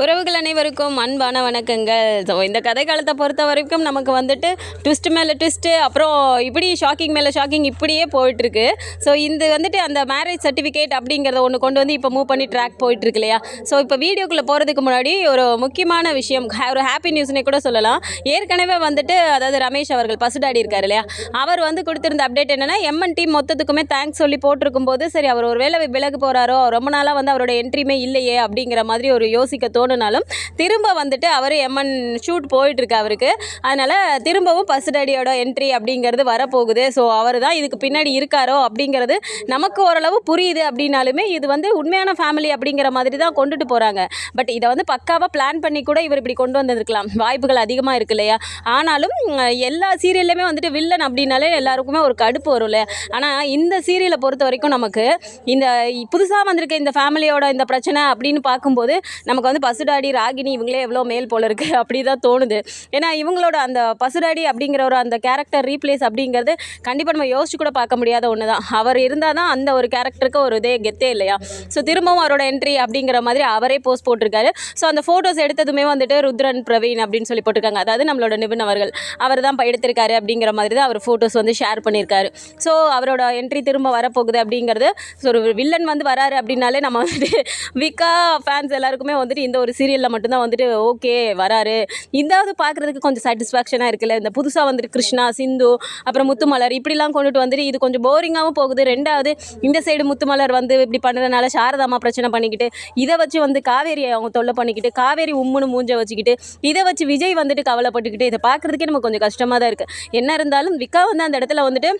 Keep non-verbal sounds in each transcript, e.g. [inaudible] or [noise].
உறவுகள் அனைவருக்கும் அன்பான வணக்கங்கள். ஸோ இந்த கதை காலத்தை பொறுத்த வரைக்கும் நமக்கு வந்துட்டு ட்விஸ்ட் மேலே ட்விஸ்ட்டு அப்புறம் இப்படி ஷாக்கிங் மேலே ஷாக்கிங் இப்படியே போயிட்டுருக்கு. ஸோ இந்த வந்துட்டு அந்த மேரேஜ் சர்டிஃபிகேட் அப்படிங்கிறத ஒன்று கொண்டு வந்து இப்போ மூவ் பண்ணி ட்ராக் போயிட்டுருக்கு இல்லையா? ஸோ இப்போ வீடியோக்குள்ளே போகிறதுக்கு முன்னாடி ஒரு முக்கியமான விஷயம் ஒரு ஹாப்பி நியூஸ்னே கூட சொல்லலாம். ஏற்கனவே வந்துட்டு அதாவது ரமேஷ் அவர்கள் பசுடாடி இருக்கார் இல்லையா? அவர் வந்து கொடுத்துருந்த அப்டேட் என்னென்னா எம்என் டீம் மொத்தத்துக்குமே தேங்க்ஸ் சொல்லி போட்டிருக்கும் போது சரி அவர் ஒரு வேளை விலகு போகிறாரோ ரொம்ப நாளாக வந்து அவரோட என்ட்ரியுமே இல்லையே அப்படிங்கிற மாதிரி ஒரு யோசிக்க தோணுனாலும் திரும்ப வந்துட்டு அவர் எம்என் ஷூட் போயிட்டுருக்கு அவருக்கு. அதனால் திரும்பவும் பசுடாடியோட என்ட்ரி அப்படிங்கிறது வரப்போகுது. ஸோ அவர் தான் இதுக்கு பின்னாடி இருக்காரோ அப்படிங்கிறது நமக்கு ஓரளவு புரியுது அப்படின்னாலுமே இது வந்து உண்மையான ஃபேமிலி அப்படிங்கிற மாதிரி தான் கொண்டுட்டு போகிறாங்க பட் இதை வந்து பக்காவாக பிளான் பண்ணி கூட இவர் இப்படி கொண்டு வந்திருக்கலாம். வாய்ப்புகள் அதிகமாக இருக்கு இல்லையா? ஆனாலும் எல்லா சீரியல்லையுமே வந்துட்டு வில்லன் அப்படின்னாலே எல்லாருக்குமே ஒரு கடுப்பு வரும் இல்லையா? ஆனால் இந்த சீரியலை பொறுத்த வரைக்கும் நமக்கு இந்த புதுசாக வந்திருக்க இந்த ஃபேமிலியோட இந்த பிரச்சனை அப்படின்னு பார்க்கும்போது நமக்கு வந்து பசுடாடி ராகினி இவங்களே எவ்வளோ மேல் போல இருக்குது [laughs] அப்படி தான் தோணுது. ஏன்னா இவங்களோட அந்த பசுடாடி அப்படிங்கிற ஒரு அந்த கேரக்டர் ரீப்ளேஸ் அப்படிங்கிறது கண்டிப்பாக நம்ம யோசிச்சு கூட பார்க்க முடியாத ஒன்று தான் அவர் இருந்தால் தான் அந்த ஒரு கேரக்டருக்கு ஒரு இதே கெத்தே இல்லையா? ஸோ திரும்பவும் அவரோட என்ட்ரி அப்படிங்கிற மாதிரி அவரே போஸ்ட் போட்டிருக்காரு. ஸோ அந்த ஃபோட்டோஸ் எடுத்ததுமே வந்துட்டு ருத்ரன் பிரவீன் அப்படின்னு சொல்லி போட்டிருக்காங்க. அதாவது நம்மளோட நிபுணவர்கள் அவர் தான் எடுத்திருக்காரு அப்படிங்கிற மாதிரி தான் அவர் ஃபோட்டோஸ் வந்து ஷேர் பண்ணியிருக்காரு. ஸோ அவரோட என்ட்ரி திரும்ப வரப்போகுது அப்படிங்கிறது. ஸோ ஒரு வில்லன் வந்து வராரு அப்படின்னாலே நம்ம வந்துட்டு [laughs] விக்கா ஃபேன்ஸ் எல்லாருக்குமே வந்துட்டு இந்த ஒரு சீரியலில் மட்டும்தான் வந்துட்டு ஓகே வராரு. இந்தாவது பார்க்குறதுக்கு கொஞ்சம் சாட்டிஸ்ஃபேக்ஷனாக இருக்குல்ல? இந்த புதுசாக வந்துட்டு கிருஷ்ணா சிந்து அப்புறம் முத்துமலர் இப்படிலாம் கொண்டுட்டு வந்துட்டு இது கொஞ்சம் போரிங்காகவும் போகுது. ரெண்டாவது இந்த சைடு முத்துமலர் வந்து இப்படி பண்ணுறதுனால சாரதாமா பிரச்சனை பண்ணிக்கிட்டு இதை வச்சு வந்து காவேரி அவங்க தொல்லை பண்ணிக்கிட்டு காவேரி உம்முன்னு மூஞ்ச வச்சுக்கிட்டு இதை வச்சு விஜய் வந்துட்டு கவலைப்பட்டுக்கிட்டு இதை பார்க்குறதுக்கே நமக்கு கொஞ்சம் கஷ்டமாக தான் இருக்குது என்ன இருந்தாலும் விக்கா வந்து அந்த இடத்துல வந்துட்டு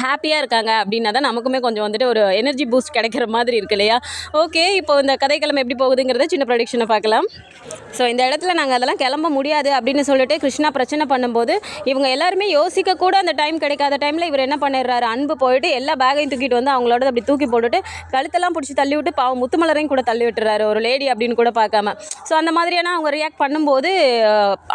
ஹாப்பியாக இருக்காங்க அப்படின்னா தான் நமக்குமே கொஞ்சம் வந்துட்டு ஒரு எனர்ஜி பூஸ்ட் கிடைக்கிற மாதிரி இருக்கு இல்லையா? ஓகே இப்போ இந்த கதைக்கிழமை எப்படி போகுதுங்கிறத சின்ன ப்ரொடிக்ஷனை பார்க்கலாம். ஸோ இந்த இடத்துல நாங்கள் அதெல்லாம் கிளம்ப முடியாது அப்படின்னு சொல்லிட்டு கிருஷ்ணா பிரச்சனை பண்ணும்போது இவங்க எல்லாருமே யோசிக்க கூட அந்த டைம் கிடைக்காத டைமில் இவர் என்ன பண்ணிடுறாரு? அன்பு போயிட்டு எல்லா பேக்கையும் தூக்கிட்டு வந்து அவங்களோட அப்படி தூக்கி போட்டுட்டு கழுத்தெல்லாம் பிடிச்சி தள்ளி விட்டு பாவம் முத்துமலரையும் கூட தள்ளி விட்டுறாரு ஒரு லேடி அப்படின்னு கூட பார்க்காம. ஸோ அந்த மாதிரியான அவங்க ரியாக்ட் பண்ணும்போது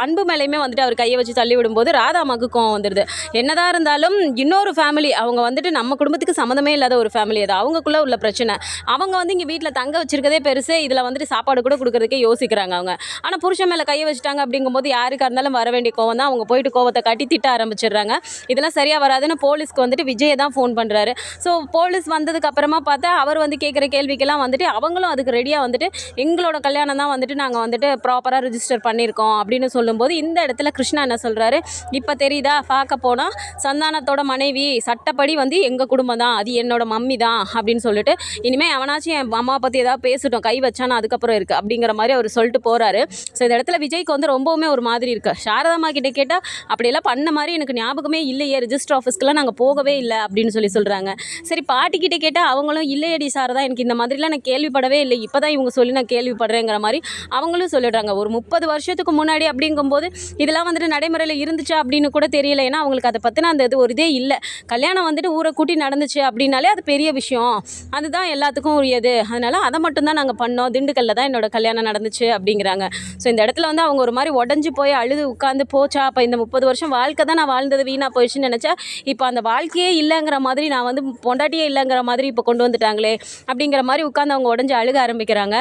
அன்பு மேலேயுமே வந்துட்டு அவர் கையை வச்சு தள்ளி விடும்போது ராதாமாக்கு கோவம் வந்துடுது என்னதான் இருந்தாலும் இன்னொரு ஃபேமிலி அவங்க வந்துட்டு நம்ம குடும்பத்துக்கு சம்மந்தமே இல்லாத ஒரு ஃபேமிலி அது. அவங்கக்குள்ளே உள்ள பிரச்சனை. அவங்க வந்து இங்கே வீட்டில் தங்க வச்சிருக்கதே பெருசு. இதில் வந்துட்டு சாப்பாடு கூட கொடுக்குறதுக்கே யோசிக்கிறாங்க அவங்க. ஆனால் புருஷன் மேலே கையை வச்சுட்டாங்க அப்படிங்கும்போது யாருக்கா இருந்தாலும் வர வேண்டிய கோவம் தான். அவங்க போயிட்டு கோவத்தை காட்டி திட்ட ஆரம்பிச்சிடுறாங்க. இதெல்லாம் சரியாக வராதுன்னு போலீஸ்க்கு வந்துட்டு விஜய் தான் ஃபோன் பண்ணுறாரு ஸோ போலீஸ் வந்ததுக்கு அப்புறமா பார்த்தா அவர் வந்து கேட்குற கேள்விக்கெல்லாம் வந்துட்டு அவங்களும் அதுக்கு ரெடியாக வந்துட்டு எங்களோட கல்யாணம் தான் வந்துட்டு நாங்கள் வந்துட்டு ப்ராப்பராக ரிஜிஸ்டர் பண்ணியிருக்கோம் அப்படின்னு சொல்லும்போது இந்த இடத்துல கிருஷ்ணா என்ன சொல்கிறாரு இப்போ தெரியுதா? பார்க்க போனால் சந்தானத்தோட மனைவி சட்ட சட்டப்படி வந்து எங்கள் குடும்பம் தான். அது என்னோட மம்மி தான் அப்படின்னு சொல்லிட்டு இனிமேல் அவனாச்சும் என் அம்மா பற்றி ஏதாவது பேசட்டும். கை வச்சானா அதுக்கப்புறம் இருக்குது அப்படிங்கிற மாதிரி அவர் சொல்லிட்டு போகிறாரு ஸோ இந்த இடத்துல விஜய்க்கு வந்து ரொம்பவுமே ஒரு மாதிரி இருக்குது சாரதாமா கிட்டே கேட்டால் அப்படியெல்லாம் பண்ண மாதிரி எனக்கு ஞாபகமே இல்லையே. ரிஜிஸ்டர் ஆஃபீஸ்க்கெலாம் நாங்கள் போகவே இல்லை. அப்படின்னு சொல்லி சொல்கிறாங்க சரி பாட்டிக்கிட்டே கேட்டால் அவங்களும் இல்லையடி சாரதா எனக்கு இந்த மாதிரிலாம் நான் கேள்விப்படவே இல்லை. இப்போ தான் இவங்க சொல்லி நான் கேள்விப்படுறேங்கிற மாதிரி அவங்களும் சொல்லிடுறாங்க. ஒரு முப்பது வருஷத்துக்கு முன்னாடி அப்படிங்கும்போது இதெல்லாம் வந்துட்டு நடைமுறையில் இருந்துச்சா அப்படின்னு கூட தெரியல. ஏன்னா அவங்களுக்கு அதை பற்றின அந்த இது ஒரு இதே இல்லை. கல்யாணம் கல்யாணம் வந்துட்டு ஊரை கூட்டி நடந்துச்சு அப்படின்னாலே அது பெரிய விஷயம். அதுதான் எல்லாத்துக்கும் உரியது. அதனால் அதை மட்டும்தான் நாங்கள் பண்ணோம். திண்டுக்கல்ல தான் என்னோட கல்யாணம் நடந்துச்சு அப்படிங்கிறாங்க. ஸோ இந்த இடத்துல வந்து அவங்க ஒரு மாதிரி உடஞ்சி போய் அழுது உட்காந்து போச்சா அப்போ இந்த முப்பது வருஷம் வாழ்க்கை தான் நான் வாழ்ந்தது வீணாக போயிடுச்சுன்னு நினச்சா இப்போ அந்த வாழ்க்கையே இல்லைங்கிற மாதிரி நான் வந்து பொண்டாட்டியே இல்லைங்கிற மாதிரி இப்போ கொண்டு வந்துட்டாங்களே அப்படிங்கிற மாதிரி உட்காந்து அவங்க உடஞ்சி அழுக ஆரம்பிக்கிறாங்க.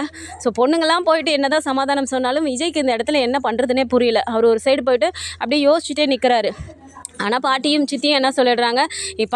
ஸோ பொண்ணுங்களாம் போயிட்டு என்னதான் சமாதானம் சொன்னாலும் விஜய்க்கு இந்த இடத்துல என்ன பண்ணுறதுனே புரியல. அவர் ஒரு சைடு போயிட்டு அப்படியே யோசிச்சுட்டே நிற்கிறாரு ஆனால் பாட்டியும் சித்தியும் என்ன சொல்லிடுறாங்க?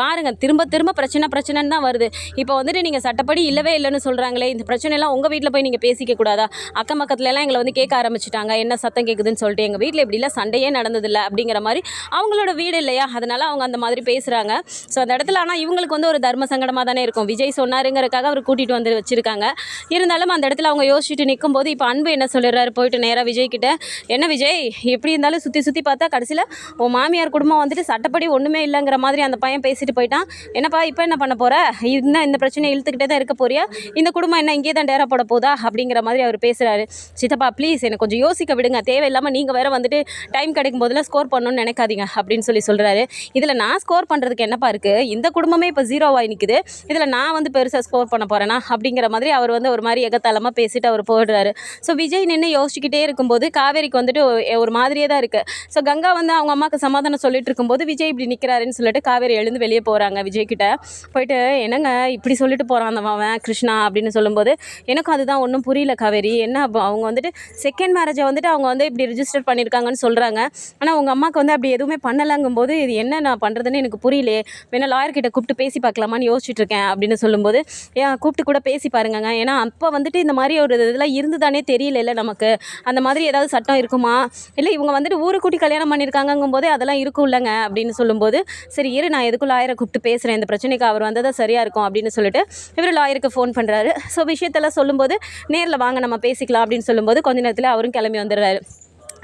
பாருங்கள் திரும்ப திரும்ப பிரச்சனை பிரச்சனைன்னு தான் வருது. இப்போ வந்துட்டு நீங்கள் சட்டப்படி இல்லவே இல்லைன்னு சொல்கிறாங்களே இந்த பிரச்சனைலாம் உங்கள் வீட்டில் போய் நீங்கள் பேசிக்க கூடாதா? அக்கம் பக்கத்துலலாம் எங்களை வந்து கேட்க ஆரம்பிச்சிட்டாங்க. என்ன சத்தம் கேட்குதுன்னு சொல்லிட்டு எங்கள் வீட்டில் இப்படிலாம் சண்டையே நடந்ததில்லை அப்படிங்கிற மாதிரி அவங்களோட வீடு இல்லையா? அதனால் அவங்க அந்த மாதிரி பேசுகிறாங்க ஸோ அந்த இடத்துல ஆனால் இவங்களுக்கு வந்து ஒரு தர்ம சங்கடமாக தானே இருக்கும். விஜய் சொன்னாருங்கிறக்காக அவர் கூட்டிகிட்டு வந்து வச்சுருக்காங்க. இருந்தாலும் அந்த இடத்துல அவங்க யோசிச்சுட்டு நிற்கும் போது இப்போ அன்பு என்ன சொல்லிடுறாரு? போயிட்டு நேராக விஜய் கிட்ட என்ன விஜய் எப்படி இருந்தாலும் சுற்றி சுற்றி பார்த்தா கடைசியில் உன் மாமியார் குடும்பம் வந்து வந்துட்டு சட்டப்படி ஒன்றுமே இல்லைங்கிற மாதிரி அந்த பையன் பேசிட்டு போயிட்டான். என்னப்பா இப்போ என்ன பண்ண போற? இன்னும் இந்த பிரச்சனையை இழுத்துக்கிட்டே தான் இருக்க போறியா? இந்த குடும்பம் என்ன இங்கே தான் டேரா போட போதா? அப்படிங்கிற மாதிரி அவர் பேசுகிறாரு சித்தப்பா ப்ளீஸ் எனக்கு கொஞ்சம் யோசிக்க விடுங்க. தேவையில்லாமல் நீங்கள் வேற வந்துட்டு டைம் கிடைக்கும் போதெல்லாம் ஸ்கோர் பண்ணணும்னு நினைக்காதீங்க அப்படின்னு சொல்லி சொல்கிறாரு இதில் நான் ஸ்கோர் பண்ணுறதுக்கு என்னப்பா இருக்குது இந்த குடும்பமே இப்போ ஜீரோவாகி நிற்குது இதில் நான் வந்து பெருசாக ஸ்கோர் பண்ண போகிறேனா அப்படிங்கிற மாதிரி அவர் வந்து ஒரு மாதிரி எகத்தாளமாக பேசிட்டு அவர் போடுறாரு ஸோ விஜய் நின்று யோசிச்சுக்கிட்டே இருக்கும்போது காவேரிக்கு வந்துட்டு ஒரு மாதிரியே தான் இருக்குது ஸோ கங்கா வந்து அவங்க அம்மாவுக்கு சமாதானம் சொல்லிட்டு இருக்கும் இருக்கும்போது விஜய் இப்படி நிற்கிறாருன்னு சொல்லிட்டு காவேரி எழுந்து வெளியே போகிறாங்க விஜய் கிட்ட. போயிட்டு என்னங்க இப்படி சொல்லிட்டு போகிறான் அந்த அவன் கிருஷ்ணா அப்படின்னு சொல்லும்போது எனக்கும் அதுதான் ஒன்றும் புரியல காவேரி. என்ன அப்போ அவங்க வந்துட்டு செகண்ட் மேரேஜை வந்துட்டு அவங்க வந்து இப்படி ரிஜிஸ்டர் பண்ணியிருக்காங்கன்னு சொல்கிறாங்க ஆனால் உங்கள் அம்மாவுக்கு வந்து அப்படி எதுவுமே பண்ணலங்கும்போது இது என்ன நான் பண்ணுறதுன்னு எனக்கு புரியலையே. வேணா லாயர் கிட்ட கூப்பிட்டு பேசி பார்க்கலாமான்னு யோசிச்சுட்டு இருக்கேன் அப்படின்னு சொல்லும்போது ஏன் கூப்பிட்டு கூட பேசி பாருங்கங்க. ஏன்னா அப்போ வந்துட்டு இந்த மாதிரி ஒரு இதெல்லாம் இருந்துதானே தெரியல நமக்கு. அந்த மாதிரி ஏதாவது சட்டம் இருக்குமா? இல்லை இவங்க வந்துட்டு ஊரு கூட்டி கல்யாணம் பண்ணியிருக்காங்கங்கும்போது அதெல்லாம் இருக்கும் இல்லைங்க. அப்படின்னு சொல்லும்போது சரி இரு நான் எதுக்கும் லாயரை கூப்பிட்டு பேசுகிறேன் இந்த பிரச்சனைக்கு அவர் வந்ததாக சரியாக இருக்கும்? அப்படின்னு சொல்லிட்டு இவர் லாயருக்கு ஃபோன் பண்ணுறாரு ஸோ விஷயத்தெல்லாம் சொல்லும்போது நேரில் வாங்க நம்ம பேசிக்கலாம். அப்படின்னு சொல்லும்போது கொஞ்ச நேரத்தில் அவரும் கிளம்பி வந்துடுறாரு.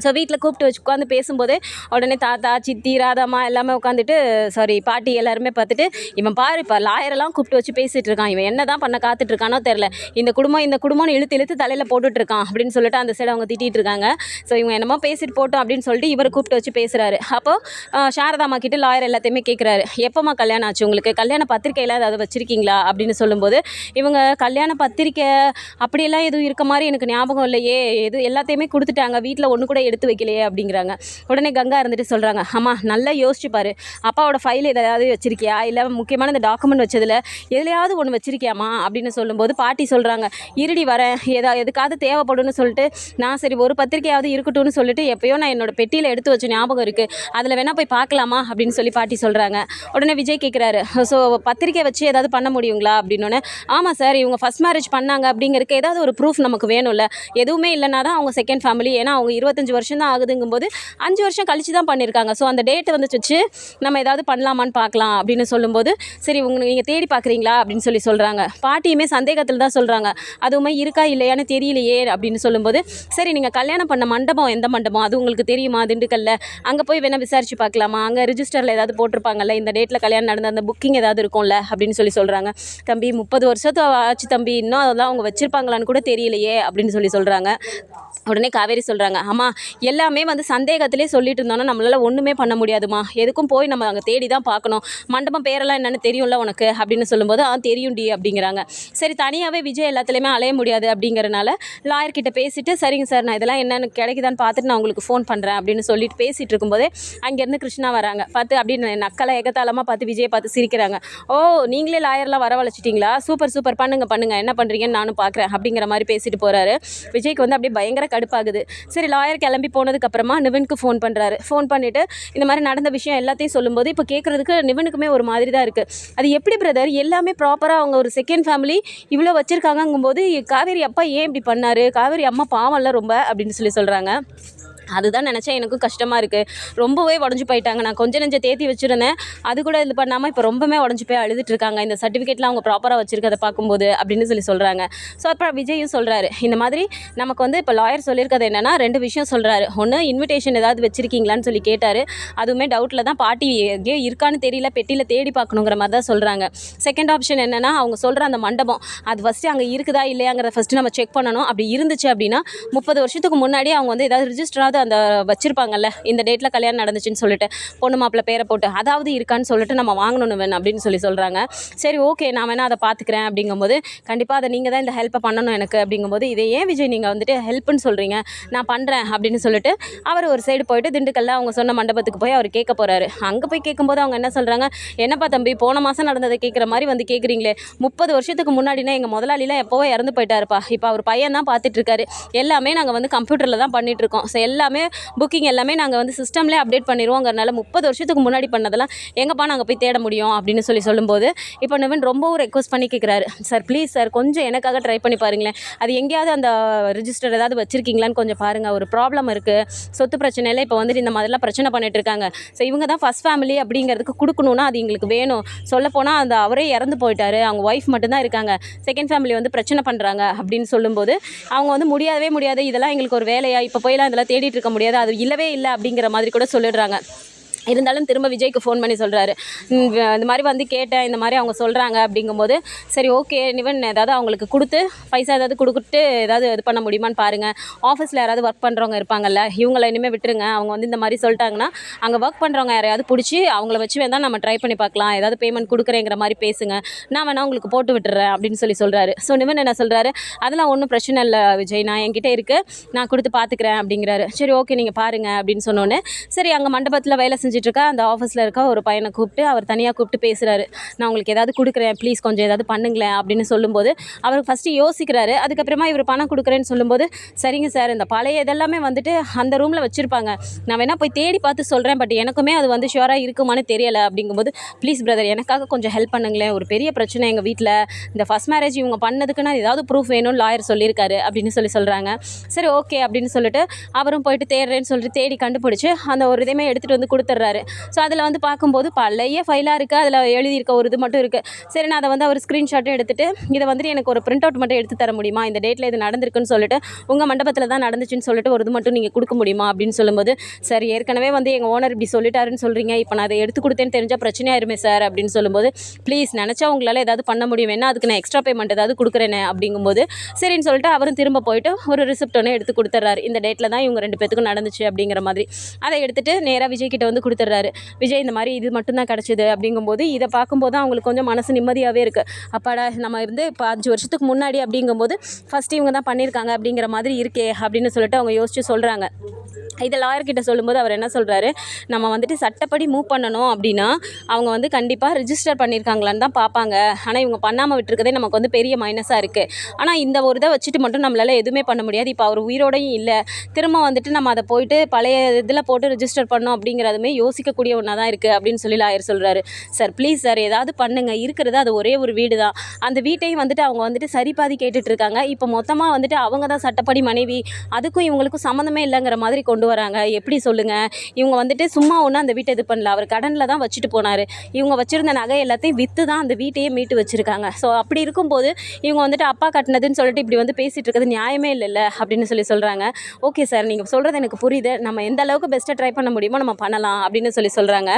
ஸோ வீட்டில் கூப்பிட்டு வச்சு உட்காந்து பேசும்போது உடனே தாத்தா சித்தி ராதாம்மா எல்லாமே உட்காந்துட்டு சாரி பாட்டி எல்லாருமே பார்த்துட்டு இவன் பாரு இப்போ லாயரெல்லாம் கூப்பிட்டு வச்சு பேசிகிட்டு இருக்கான் இவன் என்ன தான் பண்ண காத்துட்டு இருக்கானோ தெரில. இந்த குடும்பம் இந்த குடும்பம்னு இழுத்து இழுத்து தலையில் போட்டுட்டு இருக்கான் அப்படின்னு சொல்லிட்டு அந்த சைடு அவங்க திட்டிகிட்டு இருக்காங்க ஸோ இவங்க என்னமோ பேசிட்டு போட்டோம் அப்படின்னு சொல்லிட்டு இவர் கூப்பிட்டு வச்சு பேசுகிறாரு அப்போது சாரதாம்மா கிட்ட லாயர் எல்லாத்தையுமே கேட்குறாரு எப்போம்மா கல்யாணம் ஆச்சு? உங்களுக்கு கல்யாண பத்திரிக்கையில் ஏதாவது வச்சுருக்கீங்களா? அப்படின்னு சொல்லும்போது இவங்க கல்யாண பத்திரிக்கை அப்படியெல்லாம் எதுவும் இருக்க மாதிரி எனக்கு ஞாபகம் இல்லையே. எது எல்லாத்தையுமே கொடுத்துட்டாங்க. வீட்டில் ஒன்று கூட எடுத்து வைக்கலையே அப்படிங்கிறாங்க. உடனே கங்கா இருந்துட்டு சொல்கிறாங்க அம்மா நல்லா யோசிச்சு அப்பாவோட ஃபைல் ஏதாவது வச்சிருக்கியா? இல்லை முக்கியமான இந்த டாக்குமெண்ட் வச்சதில் எதுலையாவது ஒன்று வச்சுருக்கியாமா? அப்படின்னு சொல்லும்போது பாட்டி சொல்கிறாங்க இருடி வரேன் ஏதா எதுக்காவது தேவைப்படும்னு சொல்லிட்டு நான் சரி ஒரு பத்திரிக்கையாவது இருக்கட்டும்னு சொல்லிட்டு எப்பயோ நான் என்னோட பெட்டியில் எடுத்து வச்ச ஞாபகம் இருக்குது அதில் வேணால் போய் பார்க்கலாமா? அப்படின்னு சொல்லி பாட்டி சொல்கிறாங்க உடனே விஜய் கேட்குறாரு ஸோ பத்திரிக்கை வச்சு ஏதாவது பண்ண முடியுங்களா? அப்படின்னு ஆமாம் சார் இவங்க ஃபஸ்ட் மேரேஜ் பண்ணாங்க அப்படிங்கிறதுக்கு ஏதாவது ஒரு ப்ரூஃப் நமக்கு வேணும்ல. எதுவுமே இல்லைனா தான் அவங்க செகண்ட் ஃபேமிலி ஏன்னா அவங்க இருபத்தஞ்சி வருஷம் தான் ஆகுதுங்கும்போது அஞ்சு வருஷம் கழிச்சு தான் பண்ணியிருக்காங்க. ஸோ அந்த டேட்டை வந்து வச்சு நம்ம ஏதாவது பண்ணலாமான்னு பார்க்கலாம் அப்படின்னு சொல்லும்போது சரி உங்க நீங்கள் தேடி பார்க்குறீங்களா அப்படின்னு சொல்லி சொல்கிறாங்க பாட்டியுமே சந்தேகத்தில் தான் சொல்கிறாங்க அதுவுமே இருக்கா இல்லையான்னு தெரியலையே அப்படின்னு சொல்லும்போது சரி நீங்கள் கல்யாணம் பண்ண மண்டபம் எந்த மண்டபம்? அது உங்களுக்கு தெரியுமா? திண்டுக்கல்ல. அங்கே போய் வேணால் விசாரிச்சு பார்க்கலாமா? அங்கே ரிஜிஸ்டரில் ஏதாவது போட்டிருப்பாங்கல்ல இந்த டேட்டில் கல்யாணம் நடந்த அந்த புக்கிங் ஏதாவது இருக்கும்ல அப்படின்னு சொல்லி சொல்கிறாங்க தம்பி முப்பது வருஷத்து ஆச்சு தம்பி. இன்னும் அதெல்லாம் அவங்க வச்சுருப்பாங்களான்னு கூட தெரியலையே அப்படின்னு சொல்லி சொல்கிறாங்க உடனே காவேரி சொல்கிறாங்க அம்மா எல்லாமே வந்து சந்தேகத்திலே சொல்லிட்டு இருந்தோன்னா நம்மளால் ஒன்றுமே பண்ண முடியாதுமா எதுக்கும் போய் நம்ம அங்கே தேடி தான் பார்க்கணும். மண்டபம் பேரெல்லாம் என்னென்னு தெரியும்ல உனக்கு? அப்படின்னு சொல்லும்போது ஆ தெரியும்டி அப்படிங்கிறாங்க. சரி தனியாகவே விஜய் எல்லாத்துலேயுமே அலைய முடியாது அப்படிங்கிறனால லாயர்கிட்ட பேசிவிட்டு பேசிட்டு சரிங்க சார் நான் இதெல்லாம் என்னென்னு கிடைக்குதான்னு பார்த்துட்டு நான் உங்களுக்கு ஃபோன் பண்ணுறேன் அப்படின்னு சொல்லிட்டு பேசிகிட்டு இருக்கும்போது அங்கேருந்து கிருஷ்ணா வராங்க. பார்த்து அப்படின்னு நக்கலை எகத்தாளமாக பார்த்து விஜயை பார்த்து சிரிக்கிறாங்க. ஓ நீங்களே லாயர்லாம் வரவழைச்சிட்டிங்களா? Super super. பண்ணுங்கள் பண்ணுங்கள் என்ன பண்ணுறீங்கன்னு நானும் பார்க்குறேன் அப்படிங்கிற மாதிரி பேசிட்டு போகிறாரு விஜய்க்கு வந்து அப்படியே பயங்கர கடுப்பாகுது. சரி லாயர் கிளம்பி போனதுக்கப்புறமா நிவினுக்கு ஃபோன் பண்ணுறாரு ஃபோன் பண்ணிவிட்டு இந்த மாதிரி நடந்த விஷயம் எல்லாத்தையும் சொல்லும்போது இப்போ கேட்குறதுக்கு நிவினுக்குமே ஒரு மாதிரி தான் இருக்குது அது எப்படி பிரதர் எல்லாமே ப்ராப்பராக அவங்க ஒரு செகண்ட் ஃபேமிலி இவ்வளோ வச்சுருக்காங்கங்கும்போது காவேரி அப்பா ஏன் இப்படி பண்ணாரு? காவேரி அம்மா பாவம்ல ரொம்ப அப்படின்னு சொல்லி சொல்கிறாங்க அதுதான் நினச்சா எனக்கும் கஷ்டமாக இருக்குது ரொம்பவே உடஞ்சி போயிட்டாங்க. நான் கொஞ்சம் நெஞ்சம் தேத்தி வச்சுருந்தேன். அது கூட இது பண்ணாமல் இப்போ ரொம்பவே உடஞ்சி போய் அழுதுட்டு இருக்காங்க. இந்த சர்டிஃபிகேட்லாம் அவங்க ப்ராப்பராக வச்சுருக்கதை பார்க்கும்போது அப்படின்னு சொல்லி சொல்கிறாங்க ஸோ அப்புறம் விஜயும் சொல்கிறாரு இந்த மாதிரி நமக்கு வந்து இப்போ லாயர் சொல்லியிருக்கிறது என்னென்னா ரெண்டு விஷயம் சொல்கிறாரு ஒன்று இன்விடேஷன் ஏதாவது வச்சுருக்கீங்களான்னு சொல்லி கேட்டார். அதுவுமே டவுட்டில் தான் பாட்டி எங்கேயோ இருக்கான்னு தெரியல பெட்டியில் தேடி பார்க்கணுங்கிற மாதிரி தான் சொல்கிறாங்க செகண்ட் ஆப்ஷன் என்னென்னா அவங்க சொல்கிற அந்த மண்டபம். அது ஃபஸ்ட்டு அங்கே இருக்குதா இல்லையாங்கிறத ஃபஸ்ட்டு நம்ம செக் பண்ணணும். அப்படி இருந்துச்சு அப்படின்னா முப்பது வருஷத்துக்கு முன்னாடி அவங்க வந்து ஏதாவது ரிஜிஸ்டராவது அந்த வச்சுருப்பாங்கல்ல இந்த டேட்டில் கல்யாணம் நடந்துச்சுன்னு சொல்லிட்டு பொண்ணு மாப்பிள்ளை பேரை போட்டு அதாவது இருக்கான்னு சொல்லிட்டு நம்ம வாங்கணும் வேணும் அப்படின்னு சொல்லி சொல்கிறாங்க சரி ஓகே நான் வேணால் அதை பார்த்துக்கிறேன் அப்படிங்கும்போது கண்டிப்பாக அதை நீங்கள் தான் இந்த ஹெல்ப்பை பண்ணணும் எனக்கு அப்படிங்கும்போது இதை ஏன் விஜய் நீங்கள் வந்துட்டு ஹெல்ப்னு சொல்கிறீங்க நான் பண்ணுறேன் அப்படின்னு சொல்லிட்டு அவர் ஒரு சைடு போயிட்டு திண்டுக்கல்ல அவங்க சொன்ன மண்டபத்துக்கு போய் அவர் கேட்க போகிறாரு அங்கே போய் கேட்கும்போது அவங்க என்ன சொல்கிறாங்க என்னப்பா தம்பி போன மாதம் நடந்ததை கேட்குற மாதிரி வந்து கேட்குறீங்களே. முப்பது வருஷத்துக்கு முன்னாடினா எங்கள் முதலாளிலாம் எப்போவோ இறந்து போயிட்டாருப்பா. இப்போ அவர் பையன் தான் பார்த்துட்டு இருக்காரு. எல்லாமே நாங்கள் வந்து கம்ப்யூட்டரில் தான் பண்ணிட்டு இருக்கோம். ஸோ எல்லாமே புக்கிங் எல்லாமே நாங்கள் வந்து சிஸ்டம்லேயே அப்டேட் பண்ணிடுவோங்கிறனால முப்பது வருஷத்துக்கு முன்னாடி பண்ணதெல்லாம் எங்கேப்பா நாங்கள் போய் தேட முடியும் அப்படின்னு சொல்லி சொல்லும்போது இப்போ நிவன் ரொம்பவும் ரெக்வஸ்ட் பண்ணி கேட்குறாரு சார் ப்ளீஸ் சார் கொஞ்சம் எனக்காக ட்ரை பண்ணி பாருங்களேன். அது எங்கேயாவது அந்த ரிஜிஸ்டர் ஏதாவது வச்சுருக்கீங்களான்னு கொஞ்சம் பாருங்கள் ஒரு ப்ராப்ளம் இருக்குது சொத்து பிரச்சனையில் இப்போ வந்துட்டு இந்த மாதிரிலாம் பிரச்சனை பண்ணிட்டு இருக்காங்க. ஸோ இவங்க தான் ஃபஸ்ட் ஃபேமிலி அப்படிங்கிறதுக்கு கொடுக்கணுன்னா அது எங்களுக்கு வேணும். சொல்லப்போனால் அந்த அவரே இறந்து போயிட்டாரு. அவங்க ஒய்ஃப் மட்டும்தான் இருக்காங்க. செகண்ட் ஃபேமிலி வந்து பிரச்சனை பண்ணுறாங்க அப்படின்னு சொல்லும்போது அவங்க வந்து முடியாதவே முடியாது. இதெல்லாம் எங்களுக்கு ஒரு வேலையாக இப்போ போயெல்லாம் இதெல்லாம் தேடி தேடிட்டு இருக்க முடியாது. அது இல்லவே இல்லை அப்படிங்கிற மாதிரி கூட சொல்லிடுறாங்க. இருந்தாலும் திரும்ப விஜய்க்கு ஃபோன் பண்ணி சொல்கிறாரு இந்த மாதிரி வந்து கேட்டேன் இந்த மாதிரி அவங்க சொல்கிறாங்க அப்படிங்கும்போது சரி ஓகே இவன் ஏதாவது அவங்களுக்கு கொடுத்து பைசா ஏதாவது கொடுத்துட்டு ஏதாவது இது பண்ண முடியுமான்னு பாருங்கள் ஆஃபீஸில் யாராவது ஒர்க் பண்ணுறவங்க இருப்பாங்கல்ல இவங்கள இனிமேல் விட்டுருங்க. அவங்க வந்து இந்த மாதிரி சொல்லிட்டாங்கன்னா அங்கே ஒர்க் பண்ணுறவங்க யாரையாவது பிடிச்சி அவங்கள வச்சு வேணால் நம்ம ட்ரை பண்ணி பார்க்கலாம். ஏதாவது பேமெண்ட் கொடுக்குறேங்கிற மாதிரி பேசுங்க. நான் வேணால் உங்களுக்கு போட்டு விட்டுறேன் அப்படின்னு சொல்லி சொல்கிறாரு ஸோ நிவன் என்ன சொல்கிறாரு அதெல்லாம் ஒன்றும் பிரச்சனை இல்லை விஜய். நான் என்கிட்ட இருக்குது நான் கொடுத்து பார்த்துக்கிறேன் அப்படிங்கிறாரு. சரி ஓகே நீங்கள் பாருங்கள் அப்படின்னு சொன்னோன்னே சரி அங்கே மண்டபத்தில் வேலை செஞ்சு செஞ்சுட்டு இருக்கா அந்த ஆஃபீஸில் இருக்க ஒரு பையனை கூப்பிட்டு அவர் தனியாக கூப்பிட்டு பேசுகிறாரு நான் உங்களுக்கு ஏதாவது கொடுக்குறேன் ப்ளீஸ் கொஞ்சம் ஏதாவது பண்ணுங்களேன் அப்படின்னு சொல்லும்போது அவர் ஃபஸ்ட்டு யோசிக்கிறாரு. அதுக்கப்புறமா இவர் பணம் கொடுக்குறேன்னு சொல்லும்போது சரிங்க சார் இந்த பழைய இதெல்லாமே வந்துட்டு அந்த ரூமில் வச்சுருப்பாங்க. நான் வேணால் போய் தேடி பார்த்து சொல்கிறேன் பட் எனக்குமே அது வந்து ஷுவராக இருக்குமான்னு தெரியலை அப்படிங்கும்போது ப்ளீஸ் பிரதர் எனக்காக கொஞ்சம் ஹெல்ப் பண்ணுங்களேன். ஒரு பெரிய பிரச்சனை எங்கள் வீட்டில் இந்த ஃபஸ்ட் மேரேஜ் இவங்க பண்ணதுக்கு நான் ஏதாவது ப்ரூஃப் வேணும்னு லாயர் சொல்லியிருக்காரு அப்படின்னு சொல்லி சொல்கிறாங்க சரி ஓகே அப்படின்னு சொல்லிட்டு அவரும் போயிட்டு தேடுறேன்னு சொல்லிட்டு தேடி கண்டுபிடிச்சி அந்த ஒரு இதையுமே எடுத்துகிட்டு வந்து கொடுத்துட்றாரு. ஸோ அதில் வந்து பார்க்கும்போது பழைய ஃபைலாக இருக்குது அதில் எழுதியிருக்க ஒரு இது மட்டும் இருக்குது சரி நான் அதை வந்து அவர் ஸ்க்ரீன்ஷாட்டும் எடுத்துகிட்டு இதை வந்துட்டு எனக்கு ஒரு பிரிண்ட் அவுட் மட்டும் எடுத்து தர முடியுமா? இந்த டேட்டில் இது நடந்திருக்குன்னு சொல்லிட்டு உங்கள் மண்டபத்தில் தான் நடந்துச்சுன்னு சொல்லிட்டு ஒரு இது மட்டும் நீங்கள் கொடுக்க முடியுமா? அப்படின்னு சொல்லும்போது சார் ஏற்கனவே வந்து எங்கள் ஓனர் இப்படி சொல்லிட்டாருன்னு சொல்கிறீங்க இப்போ நான் அதை எடுத்து கொடுத்தேன்னு தெரிஞ்சால் பிரச்சனையாயிருமே சார் அப்படின்னு சொல்லும்போது ப்ளீஸ் நினச்சா உங்களால் ஏதாவது பண்ண முடியும்? என்ன? அதுக்கு நான் எக்ஸ்ட்ரா பேமெண்ட் ஏதாவது கொடுக்குறேனே? அப்படிங்கும்போது சரின்னு சொல்லிட்டு அவரும் திரும்ப போயிட்டு ஒரு ரிசிப்ட் ஒன்று எடுத்து கொடுத்துட்றாரு இந்த டேட்டில் தான் இவங்க ரெண்டு பேத்துக்கும் நடந்துச்சு. அப்படிங்கிற மாதிரி. அதை எடுத்துட்டு நேராக விஜய் கிட்ட வந்து கொடுத்துட்றாரு. விஜய் இந்த மாதிரி இது மட்டும்தான் கிடச்சிது அப்படிங்கும்போது இதை பார்க்கும்போது அவங்களுக்கு கொஞ்சம் மனசு நிம்மதியாகவே இருக்குது அப்பாடா நம்ம வந்து இப்போ அஞ்சு வருஷத்துக்கு முன்னாடி அப்படிங்கும்போது ஃபஸ்ட்டு இவங்க தான் பண்ணியிருக்காங்க அப்படிங்கிற மாதிரி இருக்கே அப்படின்னு சொல்லிட்டு அவங்க யோசிச்சு சொல்கிறாங்க இதை லாயர்கிட்ட சொல்லும்போது அவர் என்ன சொல்கிறாரு நம்ம வந்துட்டு சட்டப்படி மூவ் பண்ணணும் அப்படின்னா அவங்க வந்து கண்டிப்பாக ரிஜிஸ்டர் பண்ணியிருக்காங்களான்னு தான் பார்ப்பாங்க. ஆனால் இவங்க பண்ணாமல் விட்டுருக்கதே நமக்கு வந்து பெரிய மைனஸாக இருக்குது ஆனால் இந்த ஒரு இதை வச்சுட்டு மட்டும் நம்மளால் எதுவுமே பண்ண முடியாது. இப்போ அவர் உயிரோடையும் இல்லை. திரும்ப வந்துட்டு நம்ம அதை போயிட்டு பழைய இதில் போட்டு ரிஜிஸ்டர் பண்ணோம் அப்படிங்கிறதுமே யோசிக்கக்கூடிய ஒன்றா தான் இருக்குது அப்படின்னு சொல்லி லாயர் சொல்கிறாரு சார் ப்ளீஸ் சார் ஏதாவது பண்ணுங்கள் இருக்கிறது அது ஒரே ஒரு வீடு தான் அந்த வீட்டையும் வந்துட்டு அவங்க வந்துட்டு சரி பாதி இருக்காங்க இப்போ மொத்தமாக வந்துட்டு அவங்க தான் சட்டப்படி மனைவி. அதுக்கும் இவங்களுக்கும் சம்மந்தமே இல்லைங்கிற மாதிரி கொண்டு வராங்க. எப்படி சொல்லுங்கள் இவங்க வந்துட்டு சும்மா ஒன்றும் அந்த வீட்டை இது பண்ணல. அவர் கடனில் தான் வச்சுட்டு போனார். இவங்க வச்சுருந்த நகை எல்லாத்தையும் விற்று தான் அந்த வீட்டையே மீட்டு வச்சுருக்காங்க. ஸோ அப்படி இருக்கும்போது இவங்க வந்துட்டு அப்பா கட்டினதுன்னு சொல்லிட்டு இப்படி வந்து பேசிகிட்டு இருக்கிறது நியாயமே இல்லைல்ல அப்படின்னு சொல்லி சொல்கிறாங்க ஓகே சார் நீங்கள் சொல்கிறது எனக்கு புரியுது. நம்ம எந்த அளவுக்கு பெஸ்ட்டாக ட்ரை பண்ண முடியுமோ நம்ம பண்ணலாம். அப்படின்னு சொல்லி சொல்கிறாங்க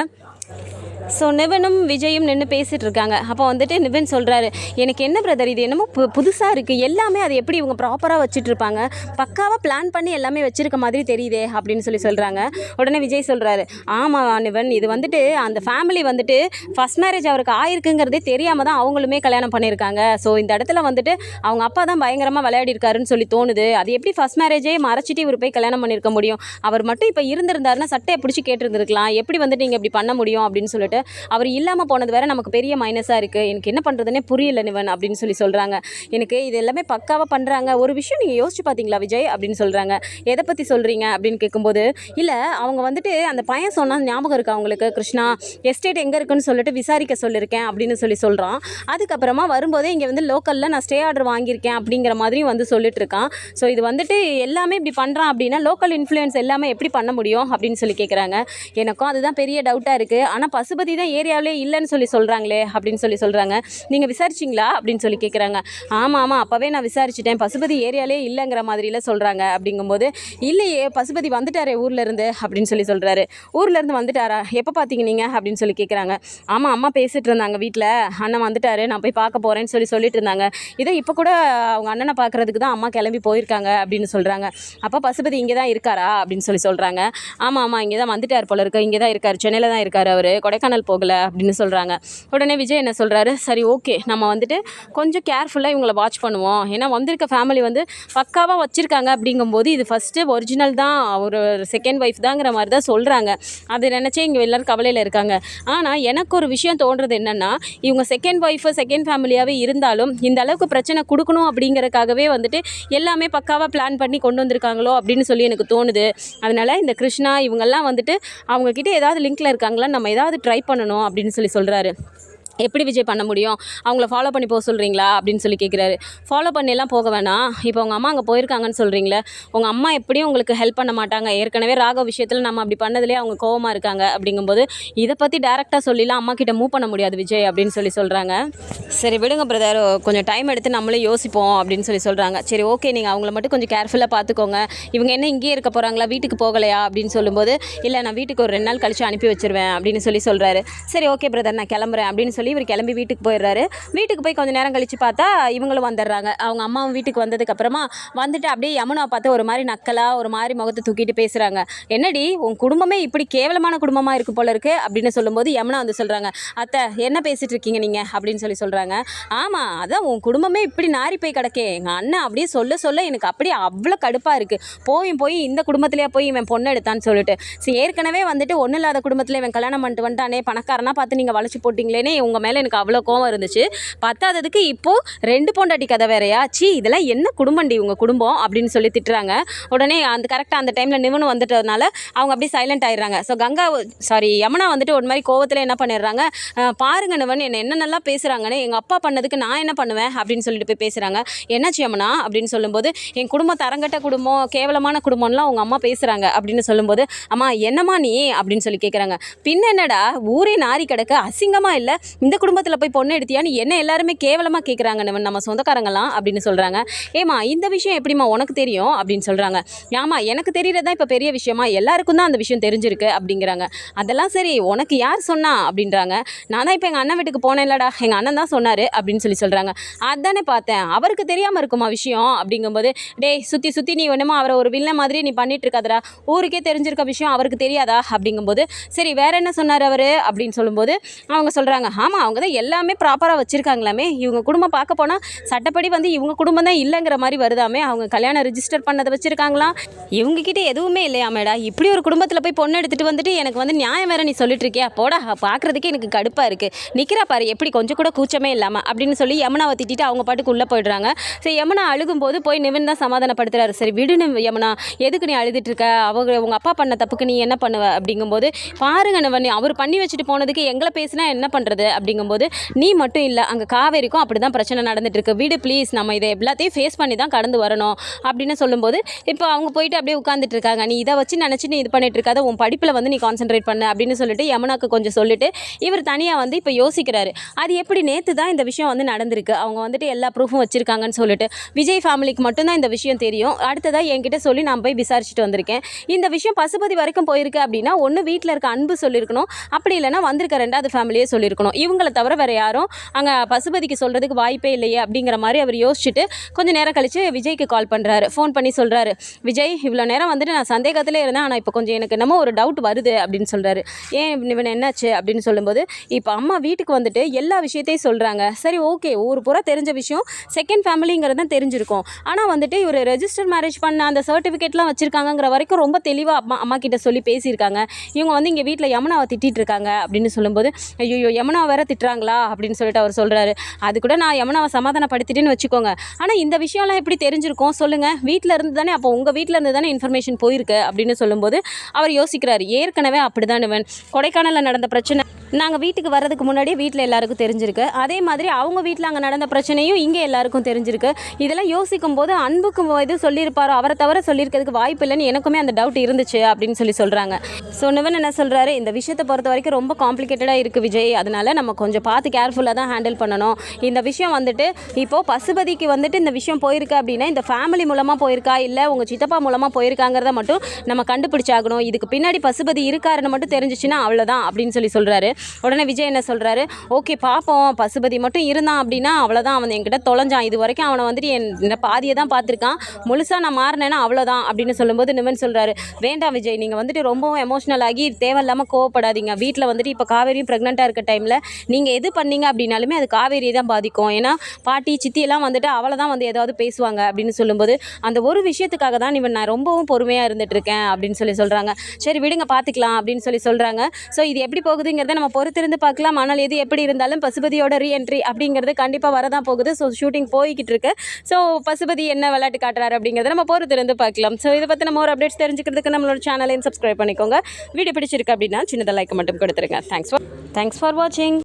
ஸோ நிவனும் விஜயும் நின்று பேசிகிட்டு இருக்காங்க அப்போ வந்துட்டு நிவன் சொல்கிறாரு எனக்கு என்ன பிரதர் இது? என்னமோ பு புதுசாக இருக்குது எல்லாமே அது எப்படி இவங்க ப்ராப்பராக வச்சுட்டு இருப்பாங்க பக்காவாக பிளான் பண்ணி எல்லாமே வச்சுருக்க மாதிரி தெரியுதே அப்படின்னு சொல்லி சொல்கிறாங்க உடனே விஜய் சொல்கிறாரு ஆமாம் நிவன் இது வந்துட்டு அந்த ஃபேமிலி வந்துட்டு ஃபஸ்ட் மேரேஜ் அவருக்கு ஆயிருக்குங்கிறதே தெரியாமல் தான் அவங்களுமே கல்யாணம் பண்ணியிருக்காங்க. ஸோ இந்த இடத்துல வந்துட்டு அவங்க அப்பா தான் பயங்கரமாக விளையாடி இருக்காருன்னு சொல்லி தோணுது. அது எப்படி ஃபஸ்ட் மேரேஜே மறைச்சிட்டு இவர் போய் கல்யாணம் பண்ணியிருக்க முடியும்? அவர் மட்டும் இப்போ இருந்திருந்தாருன்னா சட்டையை பிடிச்சி கேட்டிருந்துருக்கலாம். எப்படி வந்துட்டு நீங்கள் இப்படி பண்ண முடியும்? அப்படின்னு சொல்லிட்டு அவர் இல்லாமல் போனது வேறு நமக்கு பெரிய மைனஸாக இருக்குது எனக்கு என்ன பண்ணுறதுனே புரியல நிவன் அப்படின்னு சொல்லி சொல்கிறாங்க எனக்கு இது எல்லாமே பக்காவாக பண்ணுறாங்க ஒரு விஷயம் நீங்கள் யோசிச்சு பார்த்தீங்களா விஜய் அப்படின்னு சொல்கிறாங்க எதை பற்றி சொல்கிறீங்க அப்படின்னு கேட்கும்போது இல்லை அவங்க வந்துட்டு அந்த பையன் சொன்னால் ஞாபகம் இருக்கா அவங்களுக்கு கிருஷ்ணா எஸ்டேட் எங்கே இருக்குன்னு சொல்லிட்டு விசாரிக்க சொல்லியிருக்கேன் அப்படின்னு சொல்லி சொல்கிறான் அதுக்கப்புறமா வரும்போதே இங்கே வந்து லோக்கலில் நான் ஸ்டே ஆர்டர் வாங்கியிருக்கேன் அப்படிங்கிற மாதிரியும் வந்து சொல்லிட்டு இருக்கான். ஸோ இது வந்துட்டு எல்லாமே இப்படி பண்ணுறான் அப்படின்னா லோக்கல் இன்ஃப்ளூயன்ஸ் எல்லாமே எப்படி பண்ண முடியும் அப்படின்னு சொல்லி கேட்குறாங்க எனக்கும் அதுதான் பெரிய டவுட்டாக இருக்குது ஆனால் பசுபதி தான் ஏரியாவிலே இல்லைன்னு சொல்லி சொல்கிறாங்களே அப்படின்னு சொல்லி சொல்கிறாங்க நீங்கள் விசாரிச்சிங்களா? அப்படின்னு சொல்லி கேட்குறாங்க ஆமாம் ஆமாம் அப்போவே நான் விசாரிச்சிட்டேன். பசுபதி ஏரியாலே இல்லைங்கிற மாதிரிலாம் சொல்கிறாங்க அப்படிங்கும்போது இல்லையே பசுபதி வந்துட்டாரே ஊர்லேருந்து அப்படின்னு சொல்லி சொல்கிறாரு ஊர்லேருந்து வந்துட்டாரா? எப்போ பார்த்தீங்க நீங்கள் அப்படின்னு சொல்லி கேட்குறாங்க ஆமாம் அம்மா பேசிகிட்டு இருந்தாங்க வீட்டில் அண்ணன் வந்துட்டாரு நான் போய் பார்க்க போகிறேன்னு சொல்லி சொல்லிட்டு இருந்தாங்க. இதோ இப்போ கூட அவங்க அண்ணனை பார்க்குறதுக்கு தான் அம்மா கிளம்பி போயிருக்காங்க அப்படின்னு சொல்கிறாங்க அப்போ பசுபதி இங்கே தான் இருக்காரா? அப்படின்னு சொல்லி சொல்கிறாங்க ஆமாம் ஆமாம் இங்கே தான் வந்துட்டார் போல இருக்கு. இங்கே தான் இருக்கார். சென்னையில் தான் இருக்கார் அவர். கொடைக்கானல் போகலை அப்படின்னு சொல்கிறாங்க உடனே விஜய் என்ன சொல்கிறாரு சரி ஓகே நம்ம வந்துட்டு கொஞ்சம் கேர்ஃபுல்லாக இவங்களை வாட்ச் பண்ணுவோம். ஏன்னா வந்திருக்க ஃபேமிலி வந்து பக்காவாக வச்சுருக்காங்க அப்படிங்கும்போது இது ஃபஸ்ட்டு ஒரிஜினல் தான். ஒரு செகண்ட் ஒய்ஃப் தாங்கிற மாதிரி தான் சொல்கிறாங்க அது நினச்சே இங்கே எல்லோரும் கவலையில் இருக்காங்க. ஆனால் எனக்கு ஒரு விஷயம் தோன்றது என்னென்னா இவங்க செகண்ட் ஒய்ஃபு செகண்ட் ஃபேமிலியாகவே இருந்தாலும் இந்த அளவுக்கு பிரச்சனை கொடுக்கணும் அப்படிங்கிறக்காகவே வந்துட்டு எல்லாமே பக்காவாக பிளான் பண்ணி கொண்டு வந்திருக்காங்களோ அப்படின்னு சொல்லி எனக்கு தோணுது. அதனால் இந்த கிருஷ்ணா இவங்கெல்லாம் வந்துட்டு அவங்கக்கிட்ட ஏதாவது லிங்க்கில் இருக்காங்களா? நம்ம ஏதாவது ட்ரை பண்ணணும் அப்படின்னு சொல்லி சொல்கிறாரு எப்படி விஜய் பண்ண முடியும்? அவங்கள ஃபாலோ பண்ணி போக சொல்கிறீங்களா அப்படின்னு சொல்லி கேட்குறாரு ஃபாலோ பண்ணியெல்லாம் போக வேணாம். இப்போ உங்கள் அம்மா அங்கே போயிருக்காங்கன்னு சொல்கிறீங்களே உங்கள் அம்மா எப்படியும் உங்களுக்கு ஹெல்ப் பண்ண மாட்டாங்க. ஏற்கனவே ராக விஷயத்தில் நம்ம அப்படி பண்ணதுலேயே அவங்க கோவமாக இருக்காங்க அப்படிங்கும்போது இதை பற்றி டேரெக்டாக சொல்லிலாம் அம்மா கிட்ட மூவ் பண்ண முடியாது விஜய் அப்படின்னு சொல்லி சொல்கிறாங்க சரி விடுங்க பிரதர் கொஞ்சம் டைம் எடுத்து நம்மளே யோசிப்போம் அப்படின்னு சொல்லி சொல்கிறாங்க சரி ஓகே நீங்கள் அவங்கள மட்டும் கொஞ்சம் கேர்ஃபுல்லாக பார்த்துக்கோங்க இவங்க என்ன இங்கேயே இருக்க போகிறாங்களா வீட்டுக்கு போகலையா? அப்படின்னு சொல்லும்போது இல்லை நான் வீட்டுக்கு ஒரு ரெண்டு நாள் கழிச்சு அனுப்பி வச்சுருவேன் அப்படின்னு சொல்லி சொல்கிறாரு சரி ஓகே பிரதர் நான் கிளம்புறேன் அப்படின்னு சொல்லி சொல்லி இவர் கிளம்பி வீட்டுக்கு போயிடுறாரு. வீட்டுக்கு போய் கொஞ்சம் நேரம் கழித்து பார்த்தா இவங்களும் வந்துடுறாங்க. அவங்க அம்மாவும் வீட்டுக்கு வந்ததுக்கப்புறமா வந்துட்டு அப்படியே யமுனா பார்த்து ஒரு மாதிரி நக்கலாக ஒரு மாதிரி முகத்தை தூக்கிட்டு பேசுகிறாங்க என்னடி உன் குடும்பமே இப்படி கேவலமான குடும்பமாக இருக்கு போல இருக்குது அப்படின்னு சொல்லும்போது யமுனா வந்து சொல்கிறாங்க அத்தை என்ன பேசிகிட்டு இருக்கீங்க நீங்கள் அப்படின்னு சொல்லி சொல்கிறாங்க ஆமாம் அதான் உன் குடும்பமே இப்படி நாரி போய் கிடக்கே. எங்கள் அண்ணன் அப்படியே சொல்ல சொல்ல எனக்கு அப்படியே அவ்வளோ கடுப்பாக இருக்குது போயும் போய் இந்த குடும்பத்திலேயே போய் இவன் பொண்ணு எடுத்தான்னு சொல்லிட்டு. சரி ஏற்கனவே வந்துட்டு ஒன்றும் இல்லாத குடும்பத்தில் இவன் கல்யாணம் பண்ணிட்டு வந்துட்டானே பணக்காரனா பார்த்து நீங்கள் வளைச்சி போட்டிங்களேனே உங்கள் உங்கள் மேலே எனக்கு அவ்வளோ கோவம் இருந்துச்சு. பத்தாததுக்கு இப்போது ரெண்டு பொண்டாட்டி கதை வேறையா? சி இதெல்லாம் என்ன குடும்பம்டி உங்கள் குடும்பம் அப்படின்னு சொல்லி திட்டுறாங்க. உடனே அந்த கரெக்டாக அந்த டைமில் நிவனு வந்துட்டதுனால அவங்க அப்படியே சைலண்ட் ஆயிடுறாங்க. ஸோ கங்கா சாரி யமுனா வந்துட்டு ஒரு மாதிரி கோவத்தில் என்ன பண்ணிடுறாங்க? பாருங்க நிவன் என்ன என்ன நல்லா பேசுகிறாங்கன்னு எங்கள் அப்பா பண்ணதுக்கு நான் என்ன பண்ணுவேன் அப்படின்னு சொல்லிட்டு போய் பேசுகிறாங்க என்னாச்சு யமுனா? அப்படின்னு சொல்லும்போது என் குடும்பம் தரங்கட்ட குடும்பம் கேவலமான குடும்பம்லாம் அவங்க அம்மா பேசுகிறாங்க அப்படின்னு சொல்லும்போது அம்மா என்னம்மா நீ? அப்படின்னு சொல்லி கேட்குறாங்க பின்ன என்னடா? ஊரே நாரி கிடக்க அசிங்கமாக இல்லை? இந்த குடும்பத்தில் போய் பொண்ணு எடுத்தியான்னு என்ன எல்லாருமே கேவலமாக கேட்குறாங்க நம்ம சொந்தக்காரங்களாம் அப்படின்னு சொல்கிறாங்க ஏமா இந்த விஷயம் எப்படிம்மா உனக்கு தெரியும்? அப்படின்னு சொல்கிறாங்க ஆமா எனக்கு தெரியறதா இப்போ பெரிய விஷயமா? எல்லாருக்கும் தான் அந்த விஷயம் தெரிஞ்சிருக்கு அப்படிங்கிறாங்க. அதெல்லாம் சரி உனக்கு யார் சொன்னா? அப்படின்றாங்க. நான் தான் இப்போ எங்கள் அண்ணன் வீட்டுக்கு போனேன்லடா. எங்கள் அண்ணன் தான் சொன்னார் அப்படின்னு சொல்லி சொல்கிறாங்க அதானே பார்த்தேன். அவருக்கு தெரியாமல் இருக்குமா விஷயம்? அப்படிங்கும்போது டேய் சுற்றி சுற்றி நீ ஒன்றுமா அவரை ஒரு வில்ல மாதிரி நீ பண்ணிட்டு இருக்காதடா. ஊருக்கே தெரிஞ்சிருக்க விஷயம் அவருக்கு தெரியாதா? அப்படிங்கும்போது சரி வேற என்ன சொன்னார் அவர்? அப்படின்னு சொல்லும்போது அவங்க சொல்கிறாங்க ஆமாம் அவங்க தான் எல்லாமே ப்ராப்பராக வச்சுருக்காங்களாமே. இவங்க குடும்பம் பார்க்க போனால் சட்டப்படி வந்து இவங்க குடும்பம் தான் இல்லைங்கிற மாதிரி வருதாமே. அவங்க கல்யாணம் ரிஜிஸ்டர் பண்ணதை வச்சுருக்காங்களாம் இவங்கக்கிட்ட எதுவுமே எதுவுமே இல்லையாமேடா இப்படி ஒரு குடும்பத்தில் போய் பொண்ணு எடுத்துகிட்டு வந்துட்டு எனக்கு வந்து நியாயம் வேறு நீ சொல்லிட்டு இருக்கியா போடா பார்க்குறதுக்கே எனக்கு கடுப்பாக இருக்குது நிற்கிறா பாரு எப்படி கொஞ்சம் கூட கூச்சமே இல்லாமல் அப்படின்னு சொல்லி யமுனாவை திட்டிட்டு அவங்க பாட்டுக்கு உள்ளே போயிடுறாங்க. சரி யமுனா அழுகும்போது போய் நிவின் தான் சமாதானப்படுத்துகிறாரு சரி விடுனு யமுனா எதுக்கு நீ அழுதுட்டு இருக்க? அவங்க உங்கள் அப்பா பண்ண தப்புக்கு நீ என்ன பண்ணுவ? அப்படிங்கும்போது பாருங்க நிவன் அவர் பண்ணி வச்சுட்டு போனதுக்கு எங்களை பேசினா என்ன பண்ணுறது அப்படிங்கும்போது நீ மட்டும் இல்லை அங்கே காவேரிக்கும் அப்படி தான் பிரச்சனை நடந்துட்டு வீடு ப்ளீஸ் நம்ம இதை எல்லாத்தையும் ஃபேஸ் பண்ணி தான் கடந்து வரணும். அப்படின்னு சொல்லும்போது இப்போ அவங்க போயிட்டு அப்படியே உட்காந்துட்டு இருக்காங்க. நீ இதை வச்சு நினச்சி நீ இது பண்ணிட்டு இருக்காத. உன் படிப்பில் வந்து நீ கான்சென்ட்ரேட் பண்ண. அப்படின்னு சொல்லிட்டு யமுனாக்கு கொஞ்சம் சொல்லிட்டு இவர் தனியாக வந்து இப்போ யோசிக்கிறாரு. அது எப்படி நேற்று தான் இந்த விஷயம் வந்து நடந்திருக்கு. அவங்க வந்துட்டு எல்லா ப்ரூஃபும் வச்சுருக்காங்கன்னு சொல்லிட்டு விஜய் ஃபேமிலிக்கு மட்டும்தான் இந்த விஷயம் தெரியும். அடுத்ததாக என்கிட்ட சொல்லி நான் போய் விசாரிச்சுட்டு வந்திருக்கேன். இந்த விஷயம் பசுபதி வரைக்கும் போயிருக்கு அப்படின்னா ஒன்று வீட்டில் இருக்க அன்பு சொல்லியிருக்கணும் அப்படி இல்லைனா வந்திருக்க ரெண்டாவது ஃபேமிலியே சொல்லியிருக்கணும் இவங்களை தவிர வேறு யாரும் அங்கே பசுபதிக்கு சொல்கிறதுக்கு வாய்ப்பே இல்லையே அப்படிங்கிற மாதிரி அவர் யோசிச்சுட்டு கொஞ்சம் நேரம் கழித்து விஜய்க்கு கால் பண்ணுறாரு ஃபோன் பண்ணி சொல்கிறாரு விஜய் இவ்வளோ நேரம் வந்துட்டு நான் சந்தேகத்திலே இருந்தேன். ஆனால் இப்போ கொஞ்சம் எனக்கு என்னமோ ஒரு டவுட் வருது அப்படின்னு சொல்கிறாரு ஏன் இவன் என்னாச்சு அப்படின்னு சொல்லும்போது இப்போ அம்மா வீட்டுக்கு வந்துட்டு எல்லா விஷயத்தையும் சொல்கிறாங்க சரி ஓகே ஊர் பூரா தெரிஞ்ச விஷயம் செகண்ட் ஃபேமிலிங்கிறது தான் தெரிஞ்சிருக்கும். ஆனால் வந்துட்டு இவர் ரெஜிஸ்டர் மேரேஜ் பண்ண அந்த சர்டிஃபிகேட்லாம் வச்சுருக்காங்கிற வரைக்கும் ரொம்ப தெளிவாக அம்மா அம்மா கிட்ட சொல்லி பேசியிருக்காங்க. இவங்க வந்து இங்கே வீட்டில் யமுனாவை திட்டிகிட்டு இருக்காங்க அப்படின்னு சொல்லும்போது ஐயோ யமுனா வேற திட்டுறாங்களா அப்படின்னு சொல்லிட்டு அவர் சொல்கிறாரு அது கூட நான் யமுனாவை சமாதானப்படுத்திட்டேன்னு வச்சுக்கோங்க. ஆனால் இந்த விஷயம்லாம் எப்படி தெரிஞ்சிருக்கும்? சொல்லுங்கள் வீட்டில் இருந்து தானே அப்போ உங்கள் வீட்டில் இருந்து தானே இன்ஃபர்மேஷன் போயிருக்கு அப்படின்னு சொல்லும்போது அவர் யோசிக்கிறார். ஏற்கனவே அப்படி தான் இவன். கொடைக்கானலில் நடந்த பிரச்சனை நாங்கள் வீட்டுக்கு வர்றதுக்கு முன்னாடியே வீட்டில் எல்லாருக்கும் தெரிஞ்சிருக்கு. அதே மாதிரி அவங்க வீட்டில் அங்கே நடந்த பிரச்சனையும் இங்கே எல்லாருக்கும் தெரிஞ்சிருக்கு. இதெல்லாம் யோசிக்கும் போது அன்புக்கும் இது சொல்லியிருப்பாரோ? அவரை தவிர சொல்லியிருக்கிறதுக்கு வாய்ப்பு இல்லைன்னு எனக்குமே அந்த டவுட் இருந்துச்சு அப்படின்னு சொல்லி சொல்கிறாங்க ஸோ நிவன் என்ன சொல்கிறாரு இந்த விஷயத்தை பொறுத்த வரைக்கும் ரொம்ப காம்ப்ளிகேட்டடாக இருக்குது விஜய். அதனால் நம்ம கொஞ்சம் பார்த்து கேர்ஃபுல்லாக தான் ஹேண்டில் பண்ணணும். இந்த விஷயம் வந்துட்டு இப்போது பசுபதிக்கு வந்துட்டு இந்த விஷயம் போயிருக்கு அப்படின்னா இந்த ஃபேமிலி மூலமாக போயிருக்கா? இல்லை உங்கள் சித்தப்பா மூலமாக போயிருக்காங்கிறத மட்டும் நம்ம கண்டுபிடிச்சாகணும். இதுக்கு பின்னாடி பசுபதி இருக்காருன்னு மட்டும் தெரிஞ்சிச்சுன்னா அவ்வளோதான் அப்படின்னு சொல்லி சொல்கிறாரு உடனே விஜய் என்ன சொல்கிறாரு ஓகே பார்ப்போம் பசுபதி மட்டும் இருந்தான் அப்படின்னா அவ்வளோதான் அவன் என்கிட்ட தொலைஞ்சான். இது வரைக்கும் அவனை வந்துட்டு என் பாதியை தான் பார்த்துருக்கான். முழுசாக நான் மாறினேன்னா அவ்வளோதான் அப்படின்னு சொல்லும்போது நிவன் சொல்கிறாரு வேண்டாம் விஜய் நீங்கள் வந்துட்டு ரொம்பவும் எமோஷ்னல் ஆகி தேவையில்லாமல் கோவப்படாதீங்க. வீட்டில் வந்துட்டு இப்போ காவேரியும் ப்ரெக்னெண்ட்டாக இருக்க டைமில் நீங்கள் எது பண்ணீங்க அப்படின்னாலுமே அது காவேரியை தான் பாதிக்கும். ஏன்னா பாட்டி சித்தியெல்லாம் வந்துட்டு அவளை தான் வந்து ஏதாவது பேசுவாங்க அப்படின்னு சொல்லும்போது அந்த ஒரு விஷயத்துக்காக தான் இவன் நான் ரொம்பவும் பொறுமையாக இருந்துட்டு இருக்கேன் அப்படின்னு சொல்லி சொல்கிறாங்க சரி விடுங்க பார்த்துக்கலாம் அப்படின்னு சொல்லி சொல்கிறாங்க ஸோ இது எப்படி போகுதுங்கிறத நம்ம பொறுத்திருந்து பார்க்கலாம். ஆனால் எது எப்படி இருந்தாலும் பசுபதியோட ரீஎன்ட்ரி அப்படிங்கிறது கண்டிப்பாக வரதான் போகுது. ஸோ ஷூட்டிங் போய்கிட்டு இருக்கு ஸோ பசுபதி என்ன விளையாட்டு காட்டுறாரு அப்படிங்கிறத நம்ம பொறுத்திருந்து பார்க்கலாம். ஸோ இதை பற்றின மோர் அப்டேட்ஸ் தெரிஞ்சுக்கிறதுக்கு நம்மளோட சேனலையும் சப்ஸ்கிரைப் பண்ணிக்கோங்க. வீடியோ பிடிச்சிருக்கு அப்படின்னா சின்னதாக லைக் மட்டும் கொடுத்துருங்க. தேங்க்ஸ் ஃபார் தேங்க்ஸ் ஃபார் வாட்சிங்